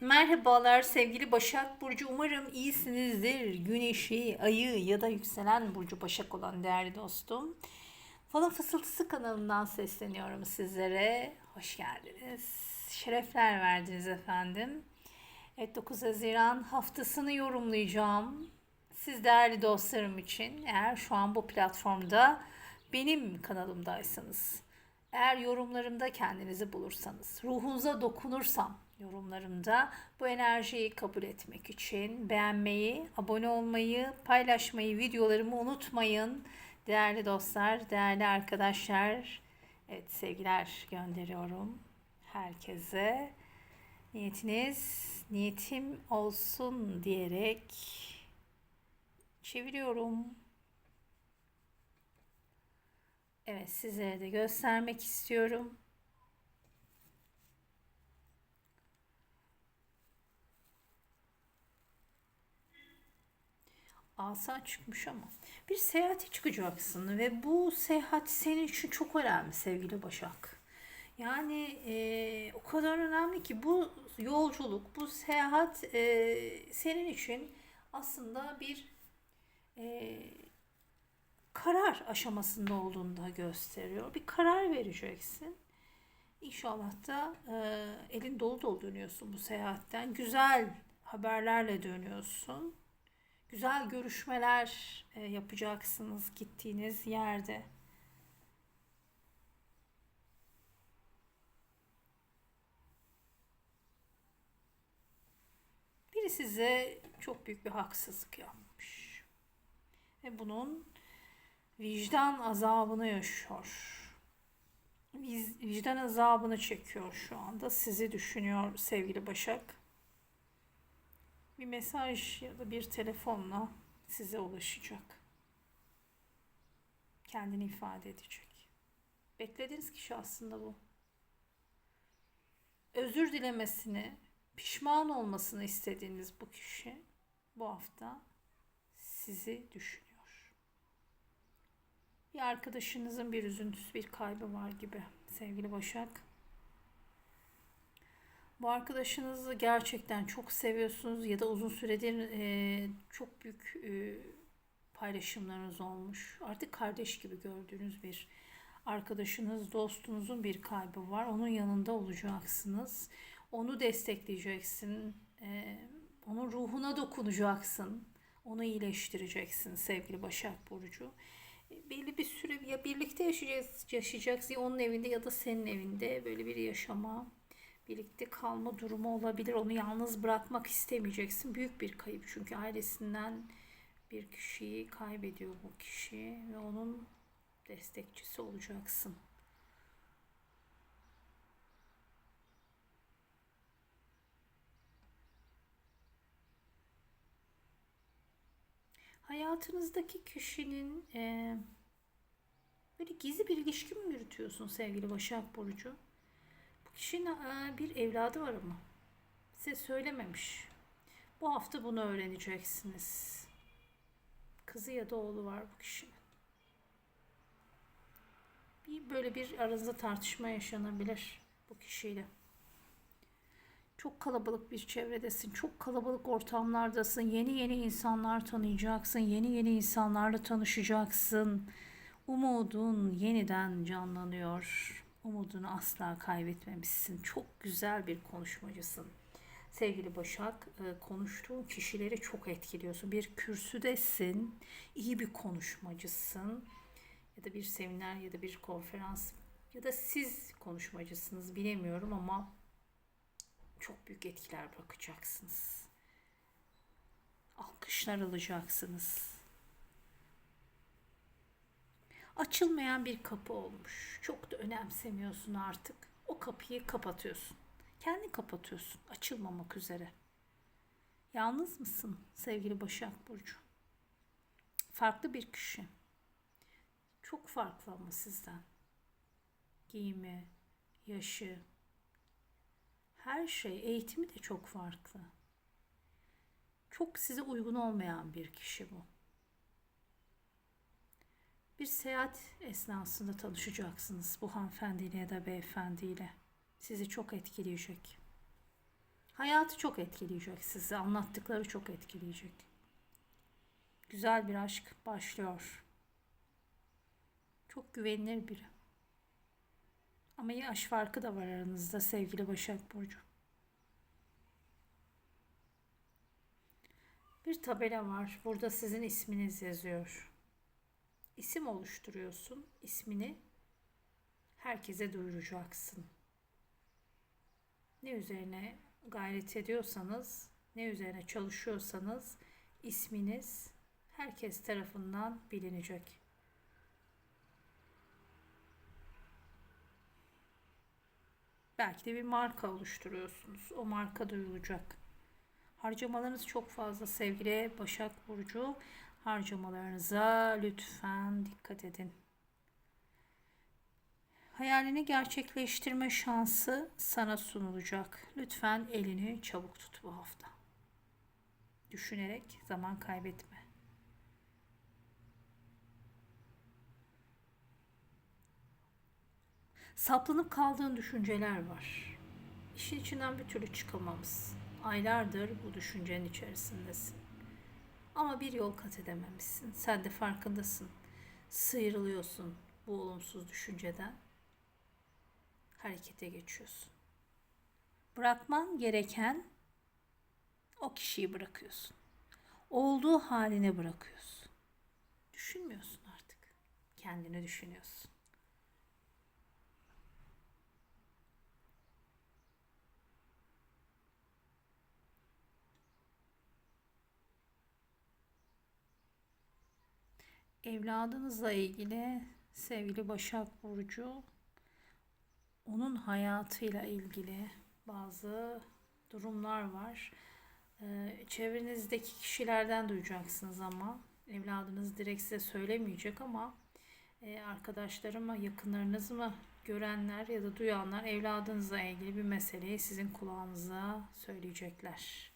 Merhabalar sevgili Başak Burcu. Umarım iyisinizdir. Güneşi, ayı ya da yükselen Burcu Başak olan değerli dostum. Falan Fısıltısı kanalından sesleniyorum sizlere. Hoş geldiniz. Şerefler verdiniz efendim. Evet 9 Haziran haftasını yorumlayacağım. Siz değerli dostlarım için eğer şu an bu platformda benim kanalımdaysanız, eğer yorumlarımda kendinizi bulursanız, ruhunuza dokunursam yorumlarımda bu enerjiyi kabul etmek için beğenmeyi, abone olmayı, paylaşmayı, videolarımı unutmayın. Değerli dostlar, değerli arkadaşlar, evet sevgiler gönderiyorum herkese. Niyetiniz niyetim olsun diyerek çeviriyorum. Evet sizlere de göstermek istiyorum. Asa çıkmış ama bir seyahate çıkacaksın ve bu seyahat senin için çok önemli sevgili Başak. Yani e, o kadar önemli ki bu yolculuk, bu seyahat e, senin için aslında bir e, karar aşamasında olduğunu da gösteriyor. Bir karar vereceksin. İnşallah da e, elin dolu dolu dönüyorsun bu seyahatten. Güzel haberlerle dönüyorsun. Güzel görüşmeler e, yapacaksınız gittiğiniz yerde. Biri size çok büyük bir haksızlık yapmış. Ve bunun vicdan azabını yaşıyor. Vicdan azabını çekiyor şu anda. Sizi düşünüyor sevgili Başak. Bir mesaj ya da bir telefonla size ulaşacak. Kendini ifade edecek. Beklediğiniz kişi aslında bu. Özür dilemesini, pişman olmasını istediğiniz bu kişi bu hafta sizi düşünüyor. Bir arkadaşınızın bir üzüntüsü, bir kaybı var gibi sevgili Başak. Bu arkadaşınızı gerçekten çok seviyorsunuz ya da uzun süredir e, çok büyük e, paylaşımlarınız olmuş. Artık kardeş gibi gördüğünüz bir arkadaşınız, dostunuzun bir kaybı var. Onun yanında olacaksınız. Onu destekleyeceksin. E, onun ruhuna dokunacaksın. Onu iyileştireceksin sevgili Başak Burcu belli bir süre ya birlikte yaşayacağız, yaşayacaksın ya onun evinde ya da senin evinde böyle bir yaşama, birlikte kalma durumu olabilir. Onu yalnız bırakmak istemeyeceksin. Büyük bir kayıp çünkü ailesinden bir kişiyi kaybediyor bu kişi ve onun destekçisi olacaksın. Hayatınızdaki kişinin e, böyle gizli bir ilişki mi yürütüyorsun sevgili Başak Burcu? Kişinin e, bir evladı var ama size söylememiş. Bu hafta bunu öğreneceksiniz. Kızı ya da oğlu var bu kişinin. Bir böyle bir aranızda tartışma yaşanabilir bu kişiyle. Çok kalabalık bir çevredesin, çok kalabalık ortamlardasın. Yeni yeni insanlar tanıyacaksın, yeni yeni insanlarla tanışacaksın. Umudun yeniden canlanıyor. Umudunu asla kaybetmemişsin. Çok güzel bir konuşmacısın. Sevgili Başak, e, konuştuğun kişileri çok etkiliyorsun. Bir kürsüdesin, iyi bir konuşmacısın. Ya da bir seminer ya da bir konferans ya da siz konuşmacısınız bilemiyorum ama çok büyük etkiler bırakacaksınız. Alkışlar alacaksınız. Açılmayan bir kapı olmuş. Çok da önemsemiyorsun artık. O kapıyı kapatıyorsun. Kendi kapatıyorsun. Açılmamak üzere. Yalnız mısın sevgili Başak Burcu? Farklı bir kişi. Çok farklı ama sizden. Giyimi, yaşı, her şey, eğitimi de çok farklı. Çok size uygun olmayan bir kişi bu. Bir seyahat esnasında tanışacaksınız bu hanımefendiyle ya da beyefendiyle. Sizi çok etkileyecek. Hayatı çok etkileyecek sizi. Anlattıkları çok etkileyecek. Güzel bir aşk başlıyor. Çok güvenilir biri. Ama yaş farkı da var aranızda sevgili Başak Burcu. Bir tabela var. Burada sizin isminiz yazıyor. İsim oluşturuyorsun. İsmini herkese duyuracaksın. Ne üzerine gayret ediyorsanız, ne üzerine çalışıyorsanız isminiz herkes tarafından bilinecek. Belki de bir marka oluşturuyorsunuz. O marka duyulacak. Harcamalarınız çok fazla sevgili Başak Burcu. Harcamalarınıza lütfen dikkat edin. Hayalini gerçekleştirme şansı sana sunulacak. Lütfen elini çabuk tut bu hafta. Düşünerek zaman kaybetme. Saplanıp kaldığın düşünceler var. İşin içinden bir türlü çıkamamız. Aylardır bu düşüncenin içerisindesin. Ama bir yol kat edememişsin. Sen de farkındasın. Sıyrılıyorsun bu olumsuz düşünceden. Harekete geçiyorsun. Bırakman gereken o kişiyi bırakıyorsun. Olduğu haline bırakıyorsun. Düşünmüyorsun artık. Kendini düşünüyorsun. Evladınızla ilgili sevgili Başak Burcu onun hayatıyla ilgili bazı durumlar var. Ee, çevrenizdeki kişilerden duyacaksınız ama evladınız direkt size söylemeyecek ama e, arkadaşları mı, yakınlarınız mı görenler ya da duyanlar evladınızla ilgili bir meseleyi sizin kulağınıza söyleyecekler.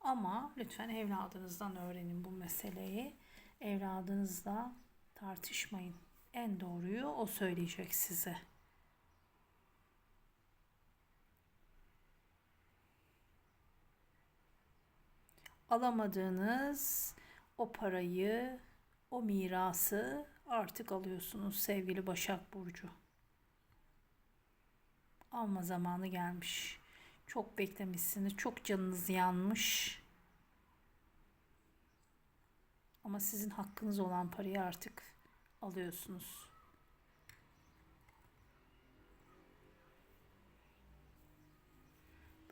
Ama lütfen evladınızdan öğrenin bu meseleyi. Evladınızla tartışmayın. En doğruyu o söyleyecek size. alamadığınız o parayı, o mirası artık alıyorsunuz sevgili Başak Burcu. Alma zamanı gelmiş. Çok beklemişsiniz. Çok canınız yanmış. Ama sizin hakkınız olan parayı artık alıyorsunuz.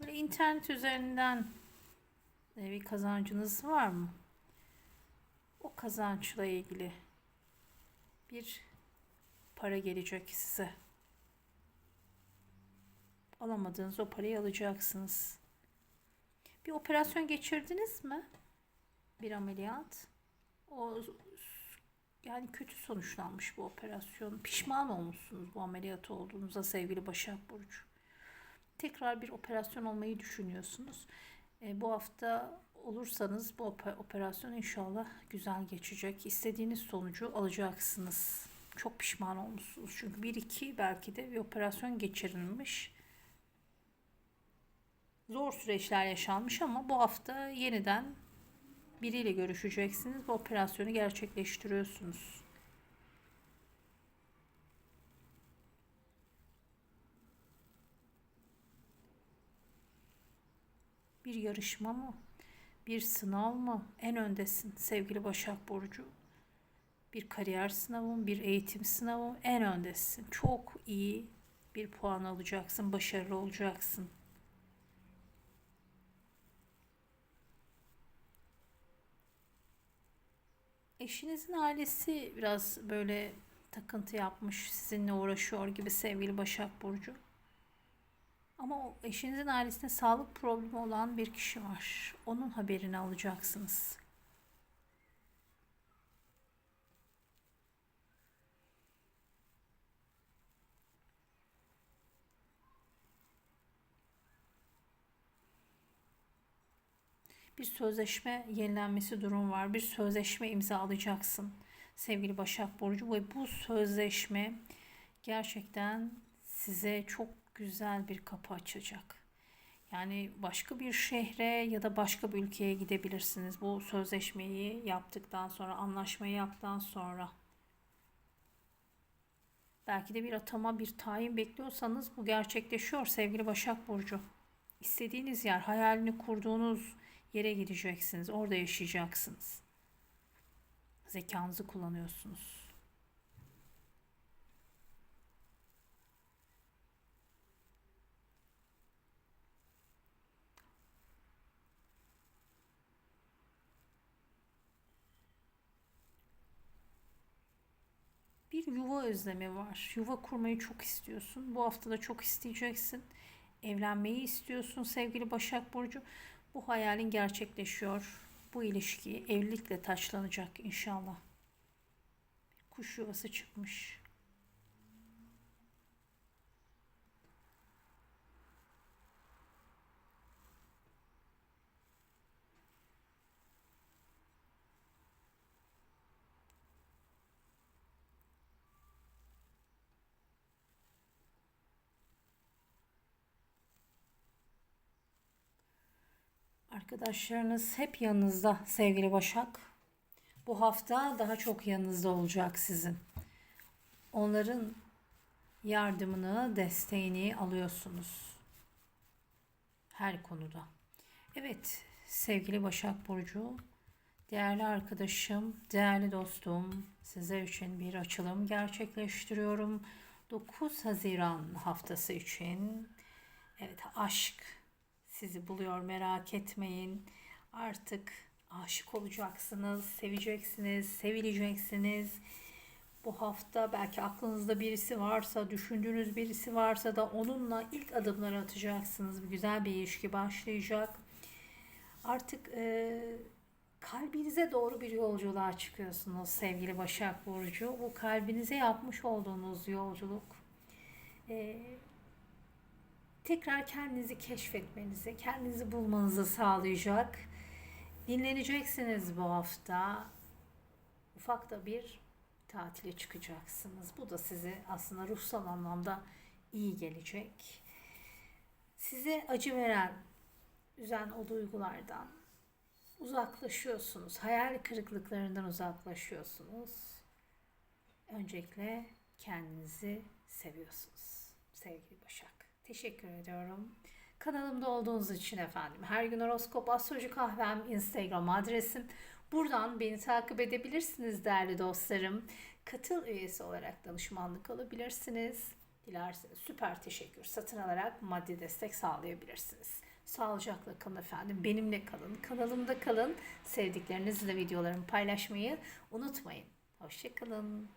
Böyle internet üzerinden bir kazancınız var mı? O kazançla ilgili bir para gelecek size. Alamadığınız o parayı alacaksınız. Bir operasyon geçirdiniz mi? Bir ameliyat. O yani kötü sonuçlanmış bu operasyon. Pişman olmuşsunuz bu ameliyat olduğunuza sevgili Başak Burcu. Tekrar bir operasyon olmayı düşünüyorsunuz. E, bu hafta olursanız bu operasyon inşallah güzel geçecek. İstediğiniz sonucu alacaksınız. Çok pişman olmuşsunuz. Çünkü bir iki belki de bir operasyon geçirilmiş. Zor süreçler yaşanmış ama bu hafta yeniden biriyle görüşeceksiniz. Bu operasyonu gerçekleştiriyorsunuz. Bir yarışma mı? Bir sınav mı? En öndesin sevgili Başak Burcu. Bir kariyer sınavı, bir eğitim sınavı en öndesin. Çok iyi bir puan alacaksın, başarılı olacaksın. Eşinizin ailesi biraz böyle takıntı yapmış, sizinle uğraşıyor gibi sevgili Başak Burcu. Ama eşinizin ailesinde sağlık problemi olan bir kişi var. Onun haberini alacaksınız. Bir sözleşme yenilenmesi durum var. Bir sözleşme imzalayacaksın sevgili Başak Burcu ve bu sözleşme gerçekten size çok güzel bir kapı açacak. Yani başka bir şehre ya da başka bir ülkeye gidebilirsiniz. Bu sözleşmeyi yaptıktan sonra, anlaşmayı yaptıktan sonra. Belki de bir atama, bir tayin bekliyorsanız bu gerçekleşiyor sevgili Başak Burcu. İstediğiniz yer, hayalini kurduğunuz yere gideceksiniz. Orada yaşayacaksınız. Zekanızı kullanıyorsunuz. Bir yuva özlemi var. Yuva kurmayı çok istiyorsun. Bu hafta da çok isteyeceksin. Evlenmeyi istiyorsun sevgili Başak Burcu. Bu hayalin gerçekleşiyor. Bu ilişki evlilikle taçlanacak inşallah. Kuş yuvası çıkmış. Arkadaşlarınız hep yanınızda sevgili Başak. Bu hafta daha çok yanınızda olacak sizin. Onların yardımını, desteğini alıyorsunuz. Her konuda. Evet sevgili Başak Burcu, değerli arkadaşım, değerli dostum, sizler için bir açılım gerçekleştiriyorum. 9 Haziran haftası için. Evet aşk sizi buluyor merak etmeyin. Artık aşık olacaksınız, seveceksiniz, sevileceksiniz. Bu hafta belki aklınızda birisi varsa, düşündüğünüz birisi varsa da onunla ilk adımları atacaksınız. Güzel bir ilişki başlayacak. Artık e, kalbinize doğru bir yolculuğa çıkıyorsunuz sevgili Başak Burcu. Bu kalbinize yapmış olduğunuz yolculuk e, tekrar kendinizi keşfetmenizi, kendinizi bulmanızı sağlayacak. Dinleneceksiniz bu hafta. Ufak da bir tatile çıkacaksınız. Bu da size aslında ruhsal anlamda iyi gelecek. Size acı veren, üzen o duygulardan uzaklaşıyorsunuz. Hayal kırıklıklarından uzaklaşıyorsunuz. Öncelikle kendinizi seviyorsunuz sevgili Başak. Teşekkür ediyorum. Kanalımda olduğunuz için efendim. Her gün horoskop astroloji kahvem Instagram adresim. Buradan beni takip edebilirsiniz değerli dostlarım. Katıl üyesi olarak danışmanlık alabilirsiniz. Dilerseniz süper teşekkür satın alarak maddi destek sağlayabilirsiniz. Sağlıcakla kalın efendim. Benimle kalın. Kanalımda kalın. Sevdiklerinizle videolarımı paylaşmayı unutmayın. Hoşçakalın.